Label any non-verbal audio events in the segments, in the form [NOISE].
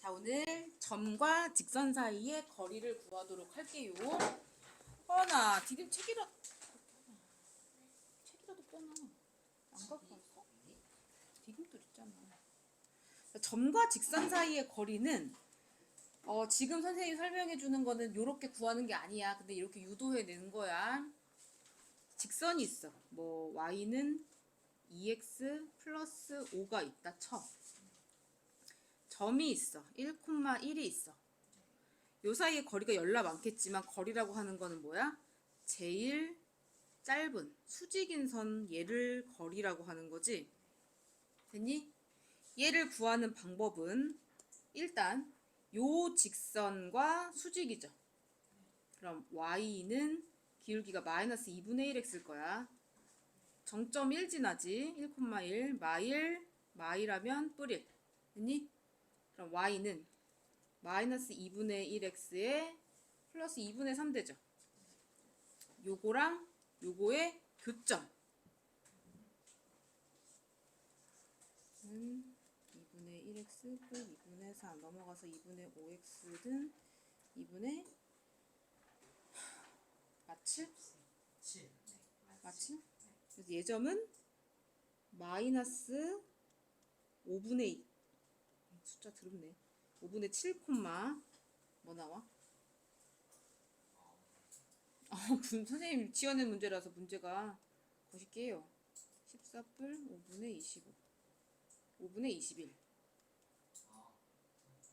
자, 오늘 점과 직선 사이의 거리를 구하도록 할게요. 뻔아, 디딤 책이라 책이라도 빼놔. 안 갖고 왔어? 디딤도 있잖아. 자, 점과 직선 사이의 거리는 어, 지금 선생님이 설명해 주는 거는 이렇게 구하는 게 아니야. 근데 이렇게 유도해 내는 거야. 직선이 있어. 뭐 y는 2x 플러스 5가 있다 쳐. 점이 있어. 1,1이 있어. 요 사이에 거리가 열나 많겠지만 거리라고 하는 거는 뭐야? 제일 짧은 수직인 선 얘를 거리라고 하는 거지. 됐니? 얘를 구하는 방법은 일단 요 직선과 수직이죠. 그럼 y는 기울기가 마이너스 2분의 1x일 거야. 정점 1 지나지. 1,1 마일 마일하면 뿌릴. 됐니? 그럼 y는 마이너스 2분의 1x에 플러스 2분의 3 되죠. 요거랑 요거의 교점. 음, 2분의 1x 플 2분의 3 넘어가서 2분의 5x든 2분의 맞지? 7. 맞지? 그래서 예점은 마이너스 5분의 2 숫자 드럽네 5분의 7 콤마 뭐 나와? 어, 분- 선생님 지어낸 문제라서 문제가 거실게요 14뿔 5분의 25 5분의 21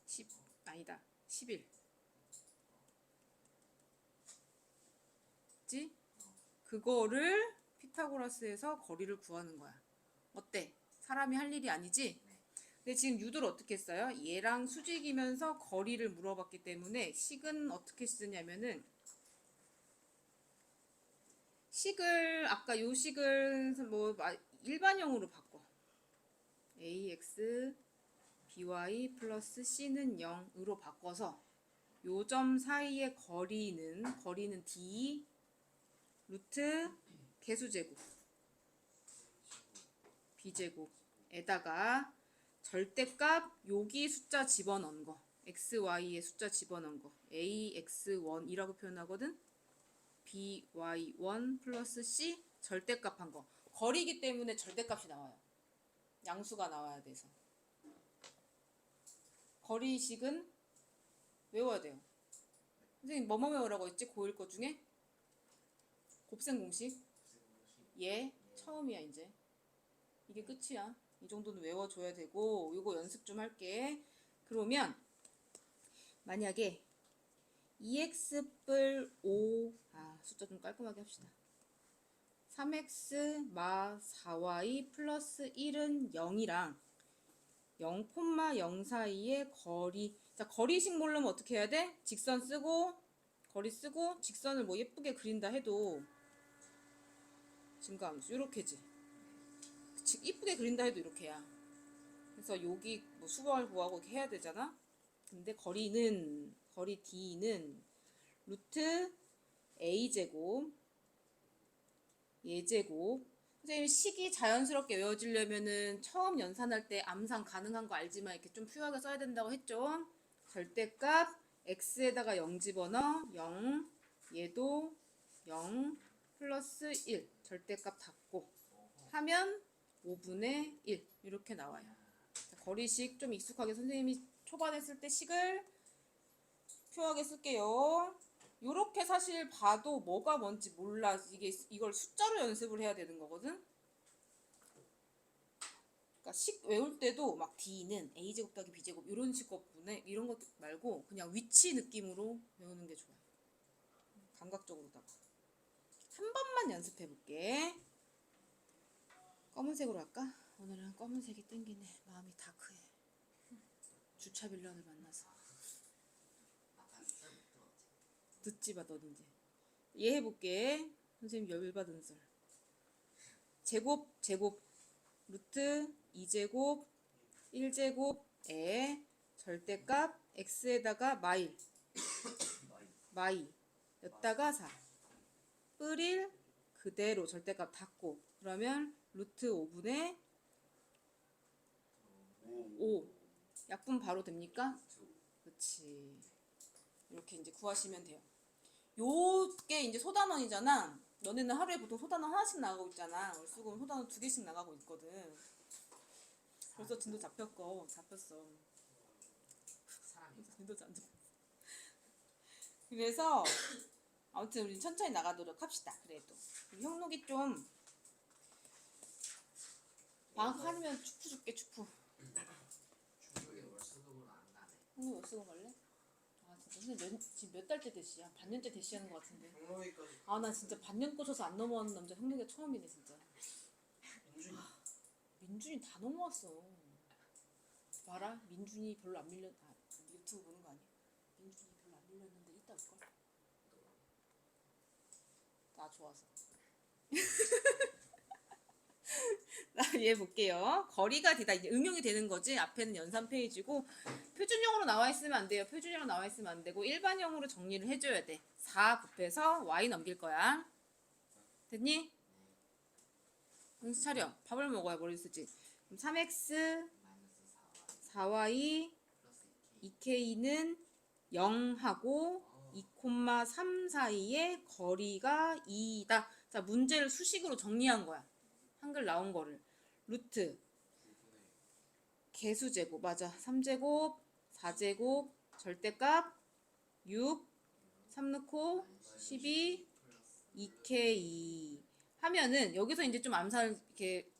10 아니다 11 지? 그거를 피타고라스에서 거리를 구하는 거야. 어때? 사람이 할 일이 아니지? 근데 지금 유도를 어떻게 했어요? 얘랑 수직이면서 거리를 물어봤기 때문에 식은 어떻게 쓰냐면은 식을 아까 요 식을 뭐 마- 일반형으로 바꿔. ax by 플러스 c는 0으로 바꿔서 요 점 사이의 거리는 거리는 d 루트 개수제곱 b제곱에다가 절대값 여기 숫자 집어넣은 거. x, y의 숫자 집어넣은 거. ax1이라고 표현하거든. by1 플러스 c 절대값 한 거. 거리기 때문에 절대값이 나와요. 양수가 나와야 돼서. 거리식은 외워야 돼요. 선생님 뭐뭐 외우라고 했지? 고1 거 중에? 곱셈 공식? 얘 처음이야 이제. 이게 끝이야 이 정도는 외워줘야 되고 이거 연습 좀 할게 그러면 만약에 2x뿔 5, 아 숫자 좀 깔끔하게 합시다 3x 마 4y 플러스 1은 0이랑 0,0 사이의 거리 자 거리식 모르면 어떻게 해야 돼? 직선 쓰고 거리 쓰고 직선을 뭐 예쁘게 그린다 해도 증가함수 이렇게지. 그치, 이쁘게 그린다 해도 이렇게야. 그래서 여기 뭐 수박을 구하고 이렇게 해야 되잖아. 근데 거리는 거리 d는 루트 a 제곱 예 제곱. 선생님 식이 자연스럽게 외워지려면은 처음 연산할 때 암산 가능한 거 알지만 이렇게 좀 퓨하게 써야 된다고 했죠. 절대값 x에다가 0 집어넣어 0 얘도 0 플러스 1 절대값 닫고 하면 5분의 1 이렇게 나와요. 자, 거리식 좀 익숙하게 선생님이 초반에 쓸 때 식을 표하게 쓸게요. 요렇게 사실 봐도 뭐가 뭔지 몰라. 이게 이걸 숫자로 연습을 해야 되는 거거든. 그러니까 식 외울 때도 막 D는 A 제곱 더하기 B 제곱 이런 식거분에 이런 것 말고 그냥 위치 느낌으로 외우는 게 좋아요. 감각적으로다가. 한 번만 연습해 볼게. 검은색으로 할까? 오늘은 검은색이 땡기네. 마음이 다크해. 주차 빌런을 만나서. 듣지 마 너는 이제. 얘 해볼게. 선생님 열받은 썰. 제곱 제곱 루트 2제곱 1제곱에 절대값 x에다가 마일 마이 였다가 4 뿌릴 그대로 절대값 닫고 그러면 루트 5분의 5 약분 바로 됩니까? 그렇지. 이렇게 이제 구하시면 돼요. 요게 이제 소단원이잖아. 너네는 하루에 보통 소단원 하나씩 나가고 있잖아. 월수금 소단원 두 개씩 나가고 있거든. 벌써 진도 잡혔고 잡혔어. 진도 안 잡혔어. 그래서 아무튼 우리 천천히 나가도록 합시다. 그래도 우리 형록이 좀 방학하면 축구 줄게 축구. 형록 월수금 할래? 아 진짜 선생님 몇, 지금 몇 달째 대시야? 반년째 대시하는 것 같은데. 경로기까지 아 나 진짜 반년 꼬셔서 안 넘어가는 남자 형님이 처음이네 진짜 인준이 민준이 다 넘어왔어 봐라 민준이 별로 안 밀렸 아 유튜브 보는 거 아니야 민준이 별로 안 밀렸는데 이따 올걸 나 좋아서 나 [LAUGHS] 얘 [LAUGHS] 볼게요 거리가 되다 이제 응용이 되는 거지 앞에는 연산 페이지고 표준형으로 나와 있으면 안 돼요 표준형으로 나와 있으면 안 되고 일반형으로 정리를 해줘야 돼 4 곱해서 y 넘길 거야 됐니? 정신 차려 밥을 먹어야 머리 쓰지 그럼 3x 마이너스 4y 플러스 2K 2k는 0하고 2,3 사이의 거리가 2다. 자, 문제를 수식으로 정리한 거야. 한글 나온 거를. 루트, 9분의 개수 제곱, 맞아. 3제곱, 4제곱, 절대값, 6, 3 넣고, 12, 플러스 2K 하면은 여기서 이제 좀 암살 이렇게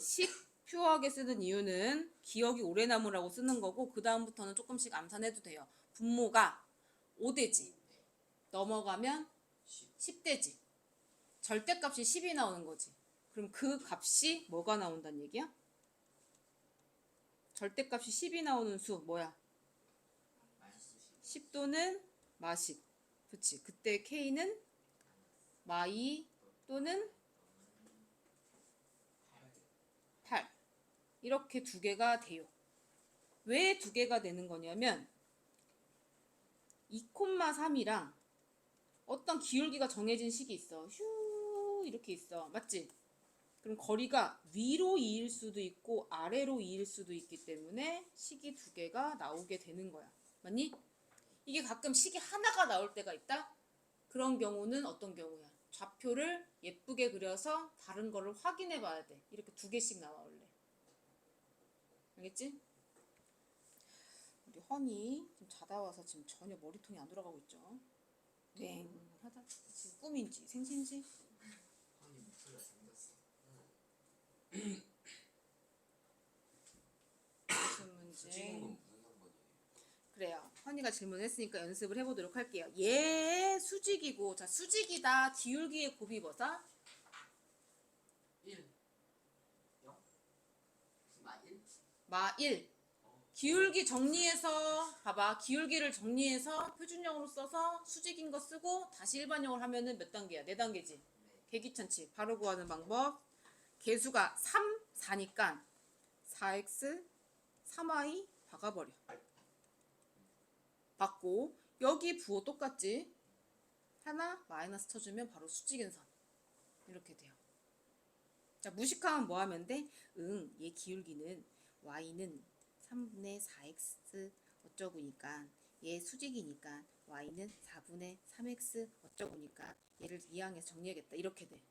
식 퓨어하게 쓰는 이유는 기억이 오래 남으라고 쓰는 거고 그 다음부터는 조금씩 암산해도 돼요. 분모가 5대지 넘어가면 10대지 절대값이 10이 나오는 거지. 그럼 그 값이 뭐가 나온다는 얘기야? 절대값이 10이 나오는 수 뭐야? 마이너스 10 10도는 마식. 그치. 그때 K는 마이 또는 8. 이렇게 두 개가 돼요. 왜 두 개가 되는 거냐면 2,3이랑 어떤 기울기가 정해진 식이 있어. 휴 이렇게 있어. 맞지? 그럼 거리가 위로 이일 수도 있고 아래로 이일 수도 있기 때문에 식이 두 개가 나오게 되는 거야. 맞니? 이게 가끔 식이 하나가 나올 때가 있다? 그런 경우는 어떤 경우야? 좌표를 예쁘게 그려서 다른 거를 확인해 봐야 돼. 이렇게 두 개씩 나와 원래. 알겠지? 우리 허니 지금 자다 와서 지금 전혀 머리통이 안 돌아가고 있죠. 네. 하다 지금 꿈인지 생신지 허니 목소리가 생겼어 무슨 찍은 건 문제? 무슨 상관이에요? 그래요. 허니가 질문했으니까 연습을 해보도록 할게요. 얘 수직이고 자 수직이다 기울기의 곱이 뭐다? 1 0마 1? 마 1. 기울기 정리해서 봐봐 기울기를 정리해서 표준형으로 써서 수직인 거 쓰고 다시 일반형을 하면은 몇 단계야? 네 단계지. 네 개귀찮지. 바로 구하는 방법. 개수가 3, 4니까 4x, 3y 박아버려. 받고 여기 부호 똑같지? 하나 마이너스 쳐주면 바로 수직인 선. 이렇게 돼요. 자 무식하면 뭐 하면 돼? 응, 얘 기울기는 y는 3분의 4x 어쩌고니까 얘 수직이니까 y는 4분의 3x 어쩌고니까 얘를 이항해서 정리하겠다 이렇게 돼.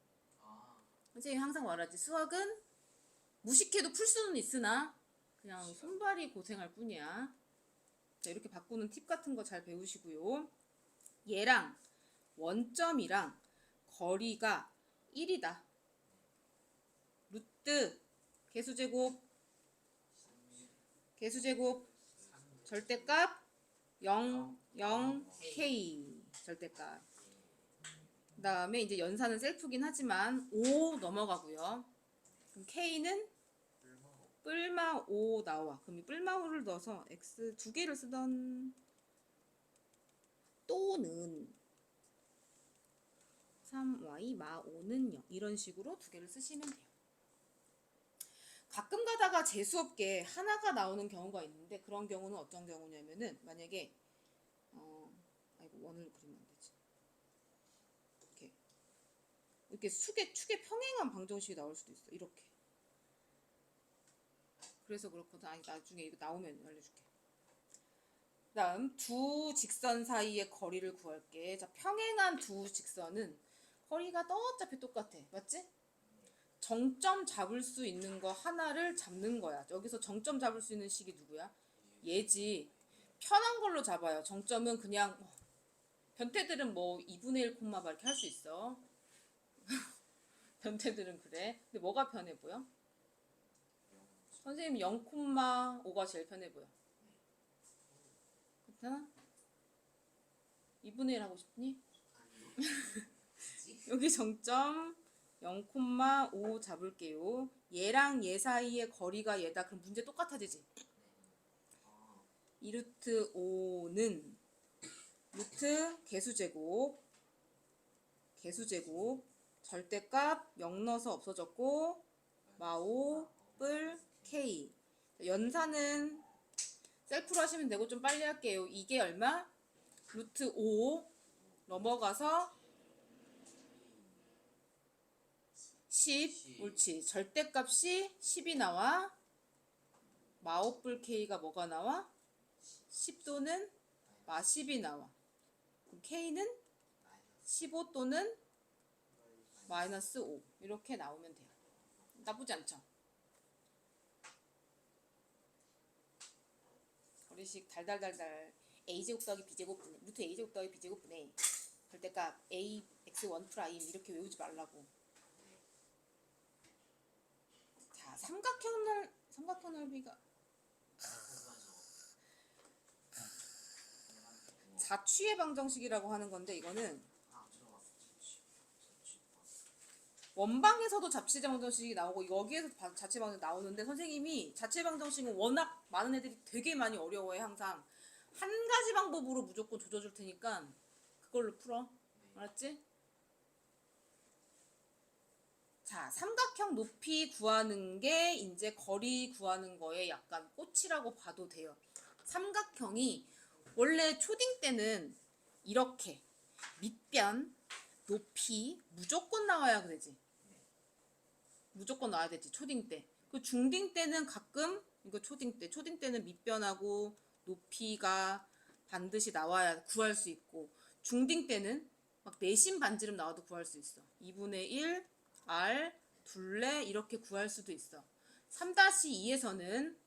아 선생님이 항상 말하지 수학은 무식해도 풀 수는 있으나 그냥 손발이 고생할 뿐이야. 자 이렇게 바꾸는 팁 같은 거 잘 배우시고요. 얘랑 원점이랑 거리가 1이다. 루트 개수제곱 3 개수제곱 3 절대값 0 0 K 절대값. 그 다음에 이제 연산은 셀프긴 하지만 5 넘어가고요. 그럼 K는 뿔마 5 나와. 그럼 이 뿔마 5를 넣어서 X 두 개를 쓰던 또는 3Y 마 5는 0 이런 식으로 두 개를 쓰시면 돼요. 가끔 가다가 재수 없게 하나가 나오는 경우가 있는데 그런 경우는 어떤 경우냐면은 만약에 어 아이고 원을 그리면 안 되지. 이렇게 이렇게 축의 축의 평행한 방정식이 나올 수도 있어. 이렇게. 그래서 그렇거든. 아니 나중에 이거 나오면 알려줄게. 그다음 두 직선 사이의 거리를 구할게. 자 평행한 두 직선은 거리가 또 어차피 똑같아. 맞지? 정점 잡을 수 있는 거 하나를 잡는 거야. 여기서 정점 잡을 수 있는 식이 누구야? 얘지. 편한 걸로 잡아요. 정점은 그냥 뭐, 변태들은 뭐 2분의 1 콤마 막 이렇게 할 수 있어. [LAUGHS] 변태들은 그래. 근데 뭐가 편해 보여? 선생님 0 콤마 5가 제일 편해 보여. 괜찮아? 2분의 1 하고 싶니? [LAUGHS] 여기 정점 0 콤마 5 잡을게요. 얘랑 얘 사이의 거리가 얘다. 그럼 문제 똑같아지지? 아, 2루트 5는 루트 개수제곱 개수제곱 절대값 0 넣어서 없어졌고 마오 뿔 K 연산은 셀프로 하시면 되고 좀 빨리 할게요. 이게 얼마? 루트 5 넘어가서 10 옳지 절대값이 10이 나와 마오뿔 K가 뭐가 나와? 10 또는 마 10이 나와. 그럼 K는 15 또는 마이너스 5 이렇게 나오면 돼요. 나쁘지 않죠? 거리식 달달달달 a제곱 더하기 b제곱 분의 루트 a제곱 더하기 b제곱 분의 절대값 a x1 프라임 이렇게 외우지 말라고. 자 삼각형 넓 삼각형 넓이가 자취의 방정식이라고 하는 건데 이거는 아, 들어갔어. 자취. 자취. 원방에서도 자취 방정식이 나오고 여기에서 바- 자취 방정식 나오는데 선생님이 자취 방정식은 워낙 많은 애들이 되게 많이 어려워해 항상 한 가지 방법으로 무조건 조져줄 테니까 그걸로 풀어 알았지? 자 삼각형 높이 구하는 게 이제 거리 구하는 거에 약간 꽃이라고 봐도 돼요 삼각형이 원래 초딩 때는 이렇게 밑변 높이 무조건 나와야 그러지. 무조건 나와야 되지 초딩 때. 그 중딩 때는 가끔 이거 초딩 때 초딩 때는 밑변하고 높이가 반드시 나와야 구할 수 있고 중딩 때는 막 내심 반지름 나와도 구할 수 있어. 2분의 1 R 둘레 이렇게 구할 수도 있어. 3-2에서는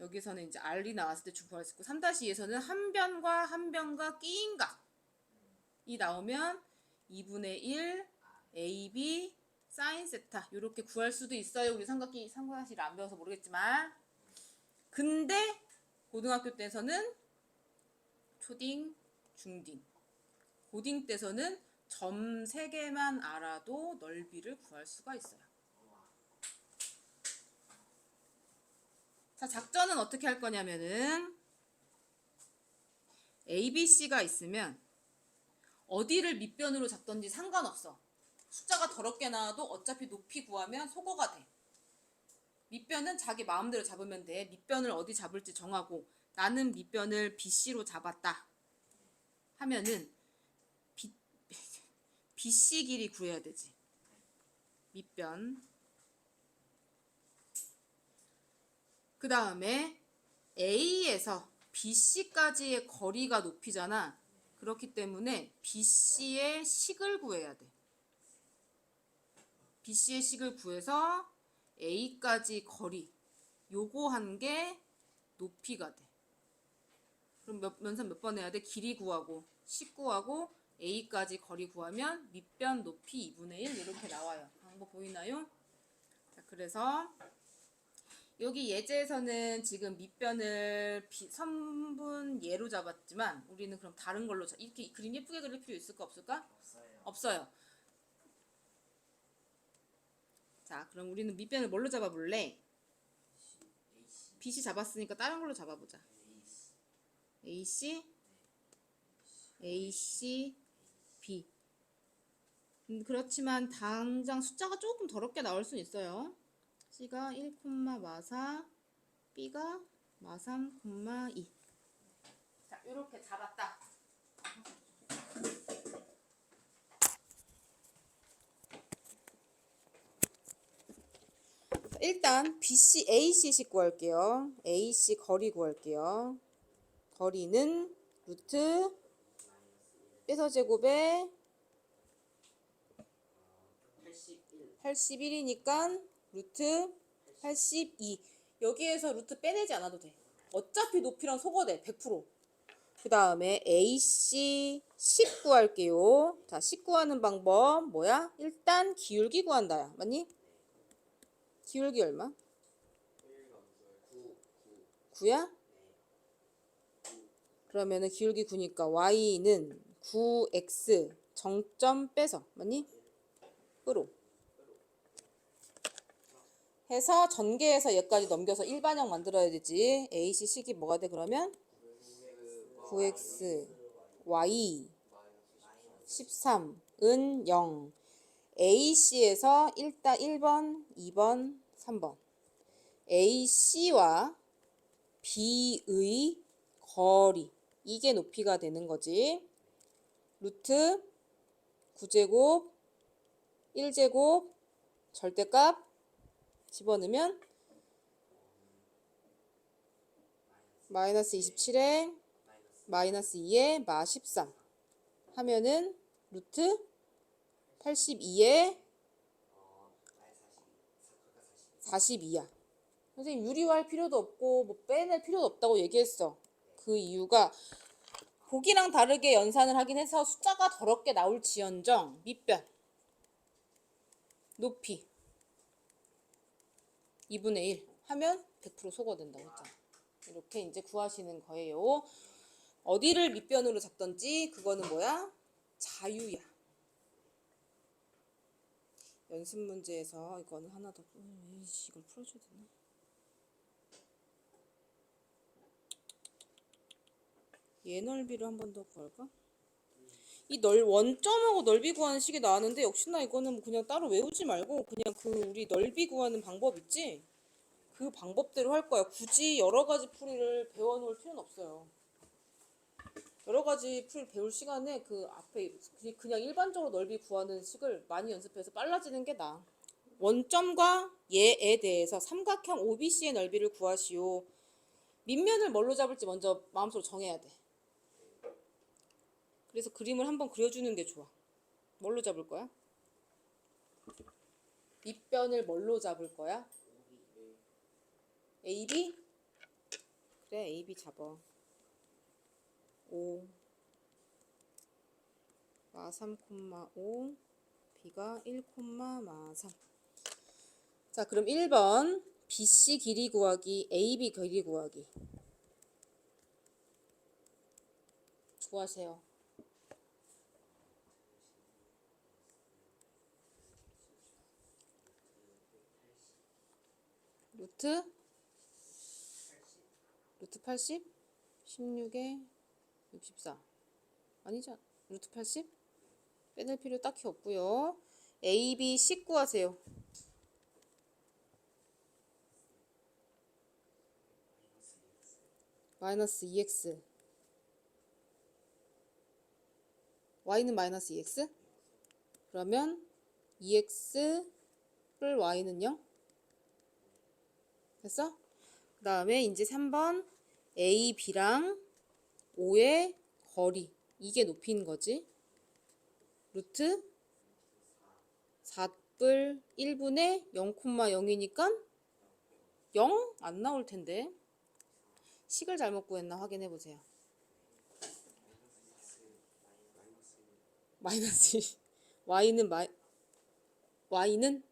여기서는 이제 R이 나왔을 때 구할 수 있고 3-2에서는 한 변과 한 변과 끼인 각이 나오면 2분의 1 AB 사인 세타 이렇게 구할 수도 있어요. 우리 삼각기 삼각실 안 배워서 모르겠지만 근데 고등학교 때서는 초딩, 중딩, 고딩 때서는 점세 개만 알아도 넓이를 구할 수가 있어요. 자, 작전은 어떻게 할 거냐면은 A, B, C가 있으면 어디를 밑변으로 잡던지 상관없어. 숫자가 더럽게 나와도 어차피 높이 구하면 소거가 돼. 밑변은 자기 마음대로 잡으면 돼. 밑변을 어디 잡을지 정하고 나는 밑변을 BC로 잡았다. 하면은 B, [LAUGHS] BC 길이 구해야 되지. 밑변. 그 다음에 A에서 BC까지의 거리가 높이잖아. 그렇기 때문에 BC의 식을 구해야 돼. BC의 식을 구해서 A까지 거리 요거 한 게 높이가 돼. 그럼 몇, 면선 몇 번 해야 돼? 길이 구하고 식 구하고 A까지 거리 구하면 밑변 높이 2분의 1 이렇게 나와요. 방법 보이나요? 자, 그래서 여기 예제에서는 지금 밑변을 비, 선분 예로 잡았지만 우리는 그럼 다른 걸로 잡- 이렇게 그림 예쁘게 그릴 필요 있을까 없을까? 없어요. 없어요. 자, 그럼 우리는 밑변을 뭘로 잡아볼래? BC 잡았으니까 다른 걸로 잡아보자. AC. AC, B. 음, 그렇지만 당장 숫자가 조금 더럽게 나올 수 있어요. C가 1, 마사, B가 마3, 2. 자, 이렇게 잡았다. 일단 BC, AC씩 구할게요. AC 거리 구할게요. 거리는 루트 빼서 제곱에 81 81 이니까 루트 82. 여기에서 루트 빼내지 않아도 돼. 어차피 높이랑 속어돼. 100%. 그 다음에 AC 10 구할게요. 자, 10 구하는 방법 뭐야? 일단 기울기 구한다야. 맞니? 기울기 얼마? 9 9 9야? 그러면은 기울기 9니까 y는 9x 정점 빼서 맞니? 으로 해서 전개해서 여기까지 넘겨서 일반형 만들어야 되지. AC 식이 뭐가 돼 그러면? 9x y 13은 0 AC에서 일단 1번, 2번, 3번 AC와 B의 거리 이게 높이가 되는 거지. 루트 9제곱 1제곱 절대값 집어넣으면 마이너스 27에 마이너스 2에 마 13 하면은 루트 82에 42야. 선생님 유리화할 필요도 없고 뭐 빼낼 필요도 없다고 얘기했어. 그 이유가 보기랑 다르게 연산을 하긴 해서 숫자가 더럽게 나올지언정 밑변 높이 2분의 1 하면 100% 소거된다고 했잖아. 이렇게 이제 구하시는 거예요. 어디를 밑변으로 잡던지 그거는 뭐야? 자유야. 연습 문제에서 이거는 하나 더 음, 이걸 풀어줘야 되나? 얘 넓이를 한 번 더 구할까? 이 넓 원점하고 넓이 구하는 식이 나왔는데 역시나 이거는 뭐 그냥 따로 외우지 말고 그냥 그 우리 넓이 구하는 방법 있지? 그 방법대로 할 거야. 굳이 여러 가지 풀이를 배워놓을 필요는 없어요. 여러 가지 풀 배울 시간에 그 앞에 그냥- 일반적으로 넓이 구하는 식을 많이 연습해서 빨라지는 게 나아. 원점과 얘에 대해서 삼각형 OBC의 넓이를 구하시오. 밑면을 뭘로 잡을지 먼저 마음속으로 정해야 돼. 그래서 그림을 한번 그려주는 게 좋아. 뭘로 잡을 거야? 밑변을 뭘로 잡을 거야? AB? 그래, AB 잡아. 5 마3,5 B가 1, 마 3. 자, 그럼 1번 BC 길이 구하기, AB 길이 구하기. 구하세요. 루트 루트 80 16에 64 아니죠? 루트 80 빼낼 필요 딱히 없고요. A, B, C 구하세요. 마이너스 2x y는 마이너스 2x 그러면 2x를 y는 0 됐어? 그 다음에 이제 3번 A, B랑 5의 거리. 이게 높이인 거지. 루트 4뿔 1분의 0,0이니까 0 안 나올 텐데. 식을 잘못 구했나 확인해 보세요. 마이너스 y는 마이 y는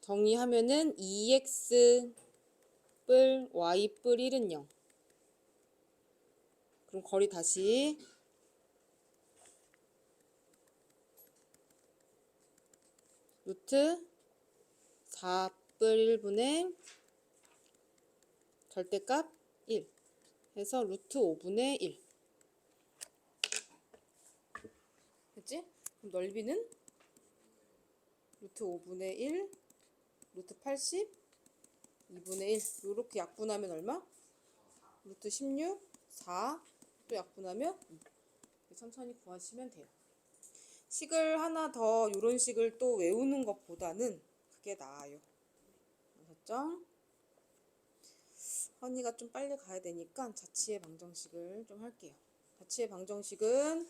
정리하면은 2x 뿔 y 뿔 1은 0. 그럼 거리 다시 루트 4뿔 1분의 절대값 1 해서 루트 5분의 1 됐지? 그럼 넓이는 루트 5분의 1 루트 80 2분의 1 이렇게 약분하면 얼마? 루트 16 4 또 약분하면 2 천천히 구하시면 돼요 식을 하나 더 이런 식을 또 외우는 것보다는 그게 나아요. 아셨죠? 허니가 좀 빨리 가야 되니까 자취의 방정식을 좀 할게요. 자취의 방정식은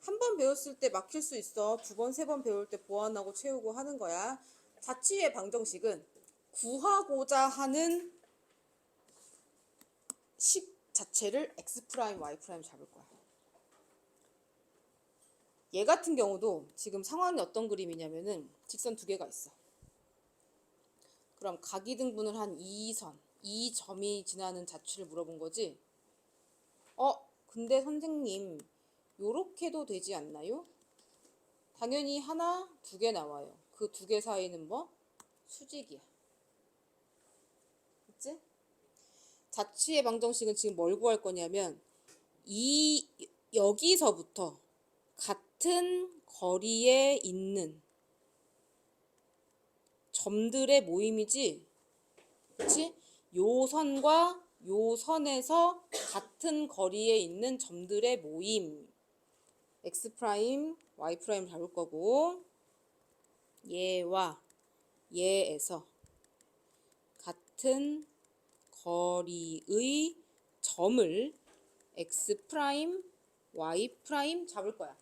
한 번 배웠을 때 막힐 수 있어. 두 번, 세 번 배울 때 보완하고 채우고 하는 거야. 자취의 방정식은 구하고자 하는 식 자체를 x 프라임, y 프라임 잡을 거야. 얘 같은 경우도 지금 상황이 어떤 그림이냐면은 직선 두 개가 있어. 그럼 각이 등분을 한 2선, 2점이 지나는 자취를 물어본 거지. 어, 근데 선생님, 요렇게도 되지 않나요? 당연히 하나, 두 개 나와요. 그 두 개 사이는 뭐? 수직이야. 그치? 자취의 방정식은 지금 뭘 구할 거냐면, 이, 여기서부터 같은 거리에 있는 점들의 모임이지. 그치? 요 선과 요 선에서 같은 거리에 있는 점들의 모임. x 프라임, y 프라임 잡을 거고 얘와 얘에서 같은 거리의 점을 x 프라임, y 프라임 잡을 거야.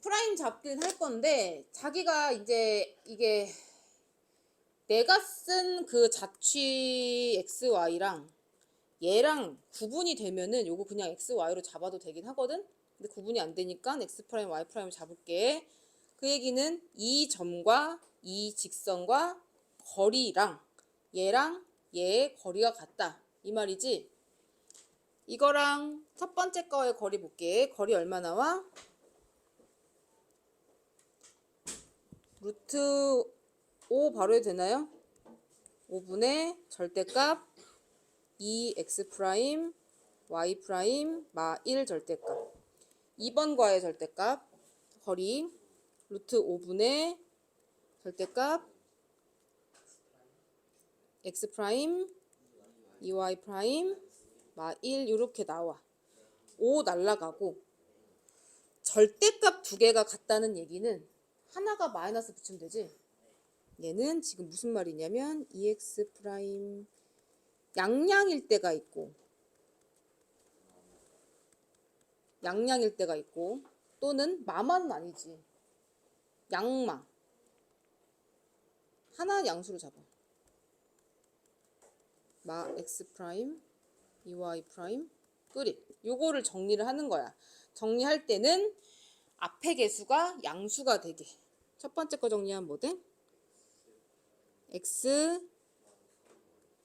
프라임 잡긴 할 건데 자기가 이제 이게 내가 쓴 그 자취 xy랑 얘랑 구분이 되면은 요거 그냥 xy로 잡아도 되긴 하거든. 근데 구분이 안 되니까 x 프라임 y 프라임 잡을게. 그 얘기는 이 점과 이 직선과 거리랑 얘랑 얘의 거리가 같다. 이 말이지. 이거랑 첫 번째 거의 거리 볼게. 거리 얼마 나와? 루트 5 바로 해도 되나요? 5분의 절대값 2x 프라임 y 프라임 마 1 절대값 2번 과의 절대값 거리 루트 5분의 절대값 x 프라임 2y 프라임 마1 이렇게 나와. 5 날라가고 절대값 두 개가 같다는 얘기는 하나가 마이너스 붙이면 되지? 얘는 지금 무슨 말이냐면 2x 프라임 양량일 때가 있고 양량일 때가 있고 또는 마만은 아니지. 양마. 하나 양수로 잡아 마 x 프라임 2y 프라임 끝 요거를 정리를 하는 거야 정리할 때는 앞에 개수가 양수가 되게 첫 번째 거 정리하면 뭐 돼? x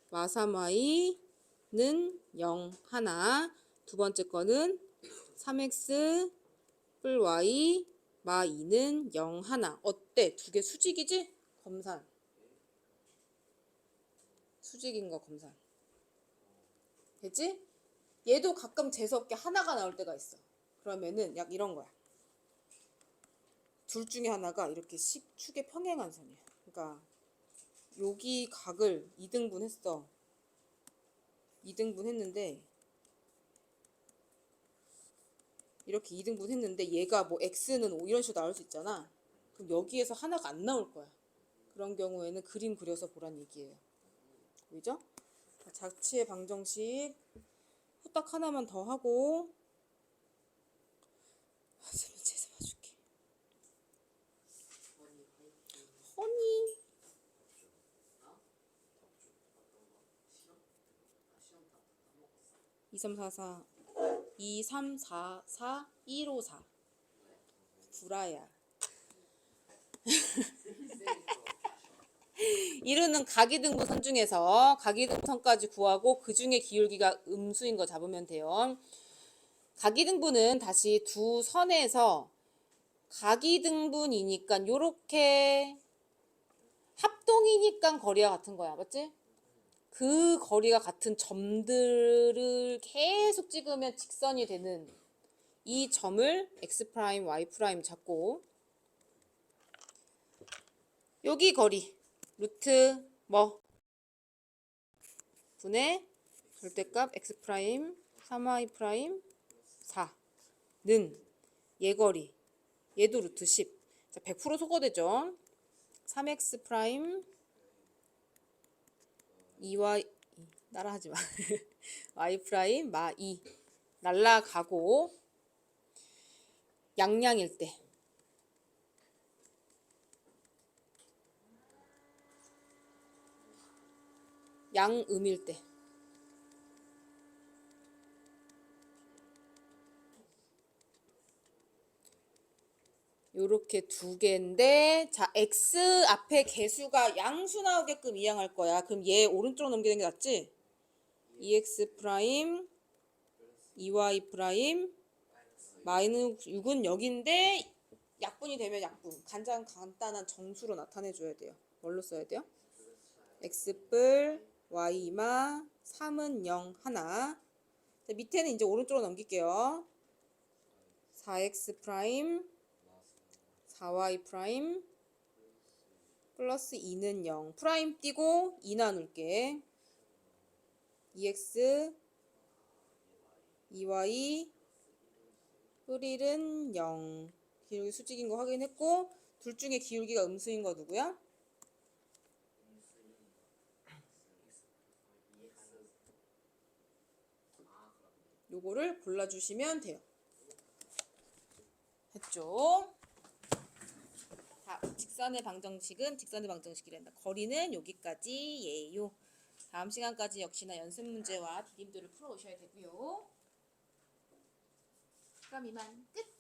마삼y는 0 하나 두 번째 거는 3x 뿔 y 마 2는 0 하나 어때? 두 개 수직이지? 검산 수직인 거 검산 됐지? 얘도 가끔 재수없게 하나가 나올 때가 있어 그러면은 약 이런 거야 둘 중에 하나가 이렇게 식축의 평행한 선이야 그러니까 여기 각을 2등분 했어. 2등분 했는데 이렇게 2등분 했는데 얘가 뭐 x는 5 이런 식으로 나올 수 있잖아. 그럼 여기에서 하나가 안 나올 거야. 그런 경우에는 그림 그려서 보란 얘기예요. 보이죠? 자, 자취의 방정식. 후딱 하나만 더 하고. 아, 제발 제사 봐줄게. 허니. 2344 2344 154 구라야 [LAUGHS] 이르는 각이등분 선 중에서 각이등분선까지 구하고 그 중에 기울기가 음수인 거 잡으면 돼요. 각이등분은 다시 두 선에서 각이등분이니까 요렇게 합동이니까 거리가 같은 거야. 맞지? 그 거리가 같은 점들을 계속 찍으면 직선이 되는 이 점을 x y 잡고 여기 거리 루트 뭐? 분의 절대값 x 프라임 3y 프라임 4는 얘 거리. 얘도 루트 10 자, 100% 소거되죠. 3x 프라임 2y 따라하지 마. [LAUGHS] y 프라임 마 2 날라가고 양양일 때 양음일 때 요렇게 두 개인데 자 x 앞에 개수가 양수 나오게끔 이항할 거야. 그럼 얘 오른쪽으로 넘기는 게 낫지? 2x 프라임 2y 프라임 마이너스 6은 여기인데 약분이 되면 약분. 간장 간단한 정수로 나타내 줘야 돼요. 뭘로 써야 돼요? x뿔 y마 3은 0 하나. 자, 밑에는 이제 오른쪽으로 넘길게요. 4x 프라임 4y 프라임 플러스 2는 0 프라임 띄고 2 나눌게 2x 2y 뿔1은 0 기울기 수직인 거 확인했고 둘 중에 기울기가 음수인 거 누구야? 요거를 골라주시면 돼요 했죠? 자, 직선의 방정식은 직선의 방정식이란다. 거리는 여기까지예요. 다음 시간까지 역시나 연습 문제와 디딤돌을 풀어 오셔야 되고요. 그럼 이만 끝.